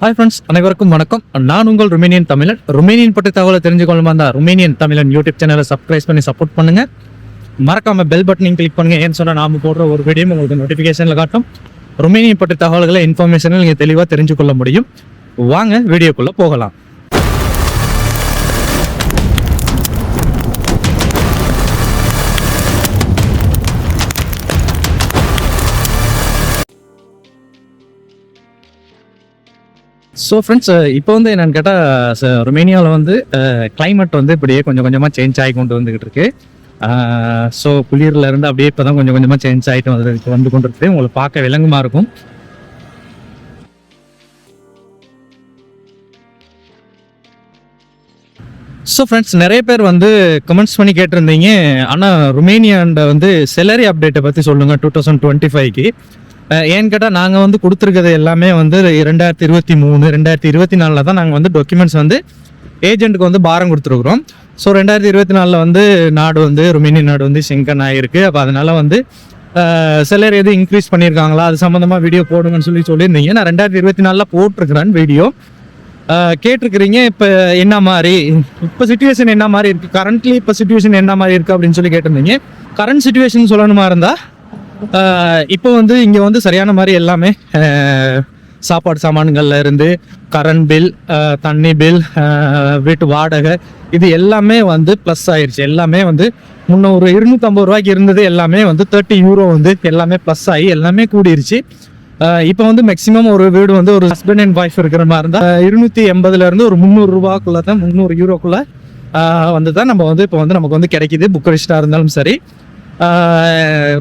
Hi friends அனைவருக்கும் வணக்கம். நான் உங்கள் ருமேனியன் தமிழன். ருமேனியன் பற்றி தகவலை தெரிஞ்சுக்கொள்ளுமா இருந்தால் ருமேனியன் தமிழன் யூடியூப் சேனலை சப்ஸ்கிரைப் பண்ணி சப்போர்ட் பண்ணுங்க. மறக்காம பெல் பட்டனையும் கிளிக் பண்ணுங்க. ஏன்னு சொன்னால் நாம போடுற ஒரு வீடியோ உங்களுக்கு நோட்டிஃபிகேஷனில் காட்டும். ருமேனியன் பற்றி தகவல்களை இன்ஃபர்மேஷனை நீங்கள் தெளிவாக தெரிஞ்சுக்கொள்ள முடியும். வாங்க வீடியோக்குள்ளே போகலாம். ஸோ ஃப்ரெண்ட்ஸ் uh, இப்போ வந்து என்னென்னு கேட்டால் ருமேனியாவில் வந்து uh, கிளைமேட் வந்து இப்படியே கொஞ்சம் கொஞ்சமாக சேஞ்ச் ஆகி கொண்டு வந்துகிட்டு இருக்கு. Uh, ஸோ குளிரில் இருந்து அப்படியே இப்போ தான் கொஞ்சம் கொஞ்சமாக சேஞ்ச் ஆகிட்டு வந்து வந்து கொண்டு இருக்கு. உங்களை பார்க்க விலங்குமா இருக்கும். ஸோ ஃப்ரெண்ட்ஸ் நிறைய பேர் வந்து கமெண்ட்ஸ் பண்ணி கேட்டிருந்தீங்க. ஆனால் ருமேனியாண்ட வந்து செலரி அப்டேட்டை பற்றி சொல்லுங்கள் டூ தௌசண்ட் டுவெண்ட்டி ஃபைவ்க்கு ஏன்னு கேட்டால் நாங்கள் வந்து கொடுத்துருக்கிறது எல்லாமே வந்து ரெண்டாயிரத்தி இருபத்தி மூணு ரெண்டாயிரத்தி இருபத்தி நாலில் தான் நாங்கள் வந்து டாக்குமெண்ட்ஸ் வந்து ஏஜென்ட்டுக்கு வந்து பாரம் கொடுத்துருக்குறோம். ஸோ ரெண்டாயிரத்தி இருபத்தி நாலில் வந்து நாடு வந்து ருமேனிய நாடு வந்து சிங்கன் ஆகிருக்கு அப்போ அதனால் வந்து சிலர் எதுவும் இன்க்ரீஸ் பண்ணியிருக்காங்களா? அது சம்மந்தமாக வீடியோ போடுங்கன்னு சொல்லி சொல்லியிருந்தீங்க. நான் ரெண்டாயிரத்தி இருபத்தி நாலில் போட்டிருக்கிறேன் வீடியோ கேட்டிருக்கிறீங்க இப்போ என்ன மாதிரி இப்போ சுச்சுவேஷன் என்ன மாதிரி இருக்குது கரண்ட்லி இப்போ சுச்சுவேஷன் என்ன மாதிரி இருக்குது அப்படின்னு சொல்லி கேட்டிருந்தீங்க. கரண்ட் சுச்சுவேஷன் சொல்லணுமா இருந்தால் இப்போ வந்து இங்கே வந்து சரியான மாதிரி எல்லாமே சாப்பாடு சாமான்கள்ல இருந்து கரண்ட் பில் தண்ணி பில் வீட்டு வாடகை இது எல்லாமே வந்து ப்ளஸ் ஆயிருச்சு. எல்லாமே வந்து முன்ன ஒரு இருநூத்தம்பது ரூபாய்க்கு இருந்தது எல்லாமே வந்து தேர்ட்டி யூரோ வந்து எல்லாமே ப்ளஸ் ஆகி எல்லாமே கூடிருச்சு. இப்போ வந்து மேக்ஸிமம் ஒரு வீடு வந்து ஒரு ஹஸ்பண்ட் அண்ட் ஒய்ஃப் இருக்கிற மாதிரி இருந்தால் இருநூத்தி எண்பதுல இருந்து ஒரு முந்நூறு ரூபாக்குள்ள தான் முந்நூறு யூரோக்குள்ள வந்து தான் நம்ம வந்து இப்போ வந்து நமக்கு வந்து கிடைக்குது. புக்கரிஸ்டாக இருந்தாலும் சரி.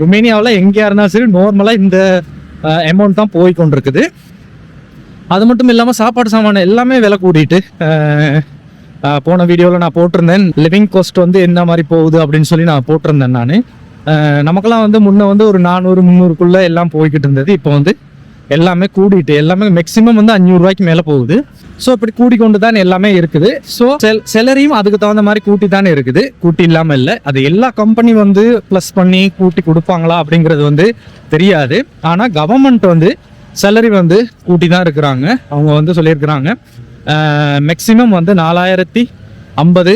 ருமேனியாவில் எங்கேயா இருந்தாலும் சரி நார்மலாக இந்த அமௌண்ட் தான் போய் கொண்டிருக்குது அது மட்டும் இல்லாமல் சாப்பாடு சாமான எல்லாமே விலை கூடிட்டு போன வீடியோவில் நான் போட்டிருந்தேன். லிவிங் காஸ்ட் வந்து என்ன மாதிரி போகுது அப்படின்னு சொல்லி நான் போட்டிருந்தேன் நான். நமக்கெல்லாம் வந்து முன்னே வந்து ஒரு நானூறு முந்நூறுக்குள்ளே எல்லாம் போய்கிட்டு இருந்தது. இப்போ வந்து எல்லாமே கூடிட்டு எல்லாமே மேக்ஸிமம் வந்து அஞ்சூறுரூவாய்க்கு மேலே போகுது. ஸோ இப்படி கூடிக்கொண்டு தான் எல்லாமே இருக்குது. ஸோ செல் செலரியும் அதுக்கு தகுந்த மாதிரி கூட்டி தானே இருக்குது. கூட்டி இல்லாமல் இல்லை. அது எல்லா கம்பெனி வந்து ப்ளஸ் பண்ணி கூட்டி கொடுப்பாங்களா அப்படிங்கிறது வந்து தெரியாது. ஆனால் கவர்மெண்ட் வந்து சேலரி வந்து கூட்டி தான் இருக்கிறாங்க. அவங்க வந்து சொல்லியிருக்கிறாங்க. மேக்ஸிமம் வந்து நாலாயிரத்தி ஐம்பது.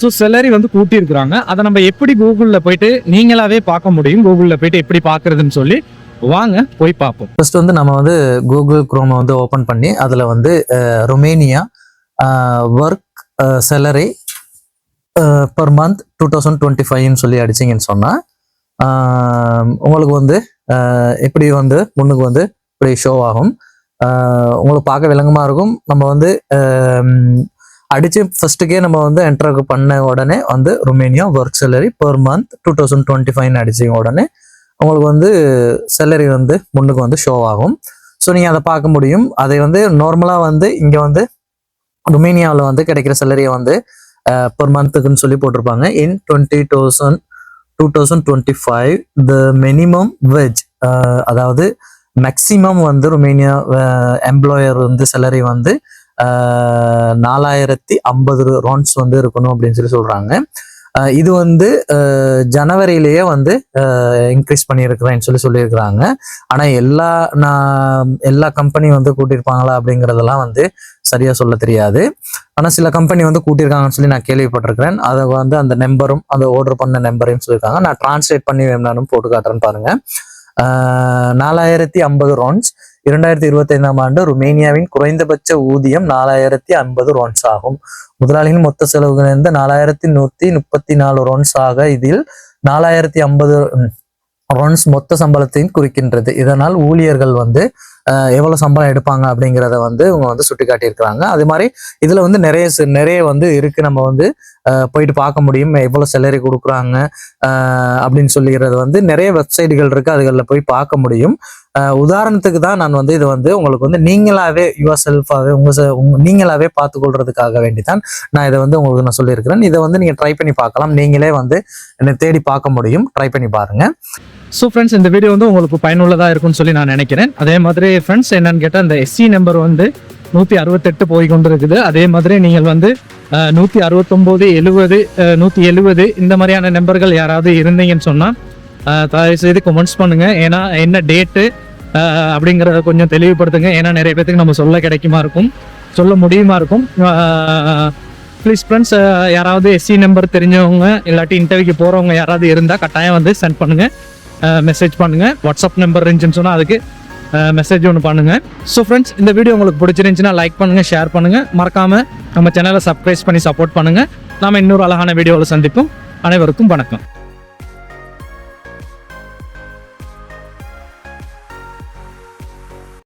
ஸோ சேலரி வந்து கூட்டியிருக்கிறாங்க. அதை நம்ம எப்படி கூகுளில் போயிட்டு நீங்களாவே பார்க்க முடியும். கூகுளில் போயிட்டு எப்படி பார்க்குறதுன்னு சொல்லி வாங்க போய் பார்ப்போம். ஃபர்ஸ்ட் வந்து நம்ம வந்து கூகுள் குரோமை வந்து ஓப்பன் பண்ணி அதில் வந்து Romania work salary per month two thousand twenty ஃபைவ்னு சொல்லி அடிச்சிங்கன்னு சொன்னால் உங்களுக்கு வந்து இப்படி எப்படி வந்து முன்னுக்கு வந்து இப்படி ஷோ ஆகும். உங்களுக்கு பார்க்க விளங்கமாக இருக்கும். நம்ம வந்து அடித்து அடிச்சு ஃபர்ஸ்ட்டுக்கே நம்ம வந்து என்டர் பண்ண உடனே வந்து Romania work salary per month two thousand twenty ஃபைவ்னு அடிச்சிங்க உடனே உங்களுக்கு வந்து சேலரி வந்து முன்னுக்கு வந்து ஷோ ஆகும். ஸோ நீங்கள் அதை பார்க்க முடியும். அதை வந்து நார்மலாக வந்து இங்கே வந்து ருமேனியாவில் வந்து கிடைக்கிற சேலரியை வந்து பர் மந்த்துக்குன்னு சொல்லி போட்டிருப்பாங்க. In twenty thousand two thousand twenty five the minimum wage அதாவது மேக்ஸிமம் வந்து ருமேனியா எம்ப்ளாயர் வந்து சேலரி வந்து நாலாயிரத்தி ஐம்பது ரோன்ஸ் வந்து இருக்கணும் அப்படின்னு சொல்லி சொல்கிறாங்க இது வந்து ஜனவரியிலேயே வந்து இன்க்ரீஸ் பண்ணியிருக்கிறேன்னு சொல்லி சொல்லியிருக்கிறாங்க. ஆனால் எல்லா நான் எல்லா கம்பெனி வந்து கூட்டியிருப்பாங்களா அப்படிங்கிறதெல்லாம் வந்து சரியாக சொல்ல தெரியாது. ஆனால் சில கம்பெனி வந்து கூட்டியிருக்காங்கன்னு சொல்லி நான் கேள்விப்பட்டிருக்கிறேன். அதை வந்து அந்த நம்பரும் அந்த ஆர்டர் பண்ண நம்பரையும் சொல்லியிருக்காங்க. நான் டிரான்ஸ்லேட் பண்ணி வேணாலும் போட்டு காட்டுறேன்னு பாருங்கள் நாலாயிரத்தி ஐம்பது ரோன்ஸ் இரண்டாயிரத்தி இருபத்தைந்தாம் ஆண்டு ருமேனியாவின் குறைந்தபட்ச ஊதியம் நாலாயிரத்தி ஐம்பது ரோன்ஸ் ஆகும். முதலாளியின் மொத்த செலவுகள் இருந்து நாலாயிரத்தி நூத்தி முப்பத்தி நாலு ரோன்ஸ் ஆக இதில் நாலாயிரத்தி ஐம்பது ரொன்ஸ் மொத்த சம்பளத்தையும் குறிக்கின்றது. இதனால் ஊழியர்கள் வந்து எவ்வளோ சம்பளம் எடுப்பாங்க அப்படிங்கிறத வந்து இவங்க வந்து சுட்டி காட்டியிருக்கிறாங்க அது மாதிரி இதில் வந்து நிறைய நிறைய வந்து இருக்குது நம்ம வந்து போயிட்டு பார்க்க முடியும். எவ்வளோ சேலரி கொடுக்குறாங்க அப்படின்னு சொல்லிக்கிறது வந்து நிறைய வெப்சைட்டுகள் இருக்குது அதுகளில் போய் பார்க்க முடியும். உதாரணத்துக்கு தான் நான் வந்து இது வந்து உங்களுக்கு வந்து நீங்களாவே யுவர் செல்ஃபாகவே உங்க செ- நீங்களாவே பார்த்துக்கொள்றதுக்காக வேண்டி தான் நான் இதை வந்து உங்களுக்கு நான் சொல்லியிருக்கிறேன். இதை வந்து நீங்கள் ட்ரை பண்ணி பார்க்கலாம். நீங்களே வந்து என்னை தேடி பார்க்க முடியும். ட்ரை பண்ணி பாருங்க. ஸோ ஃப்ரெண்ட்ஸ் இந்த வீடியோ வந்து உங்களுக்கு பயனுள்ளதாக இருக்கும்னு சொல்லி நான் நினைக்கிறேன். அதே மாதிரி ஃப்ரெண்ட்ஸ் என்னன்னு கேட்டால் இந்த எஸ்சி நம்பர் வந்து நூற்றி அறுபத்தெட்டு போய் கொண்டு இருக்குது அதே மாதிரி நீங்கள் வந்து நூற்றி அறுபத்தொம்போது எழுபது நூற்றி எழுபது இந்த மாதிரியான நம்பர்கள் யாராவது இருந்தீங்கன்னு சொன்னால் தயவு செய்து கமெண்ட்ஸ் பண்ணுங்கள் ஏன்னா என்ன டேட்டு அப்படிங்கிறத கொஞ்சம் தெளிவுபடுத்துங்க. ஏன்னா நிறைய பேத்துக்கு நம்ம சொல்ல கிடைக்குமா இருக்கும். சொல்ல முடியுமா இருக்கும். ப்ளீஸ் ஃப்ரெண்ட்ஸ் யாராவது எஸ்சி நம்பர் தெரிஞ்சவங்க இல்லாட்டி இன்டர்வியூக்கு போகிறவங்க யாராவது இருந்தால் கட்டாயம் வந்து சென்ட் பண்ணுங்கள் மெசேஜ் பண்ணுங்கள் வாட்ஸ்அப் நம்பர் இருந்துச்சுன்னு சொன்னால் அதுக்கு மெசேஜ் ஒன்று பண்ணுங்கள் ஸோ ஃப்ரெண்ட்ஸ் இந்த வீடியோ உங்களுக்கு பிடிச்சிருந்துச்சுன்னா லைக் பண்ணுங்கள் ஷேர் பண்ணுங்கள் மறக்காமல் நம்ம சேனலை சப்ஸ்கிரைப் பண்ணி சப்போர்ட் பண்ணுங்கள் நாம இன்னொரு அழகான வீடியோவில் சந்திப்போம். அனைவருக்கும் வணக்கம்.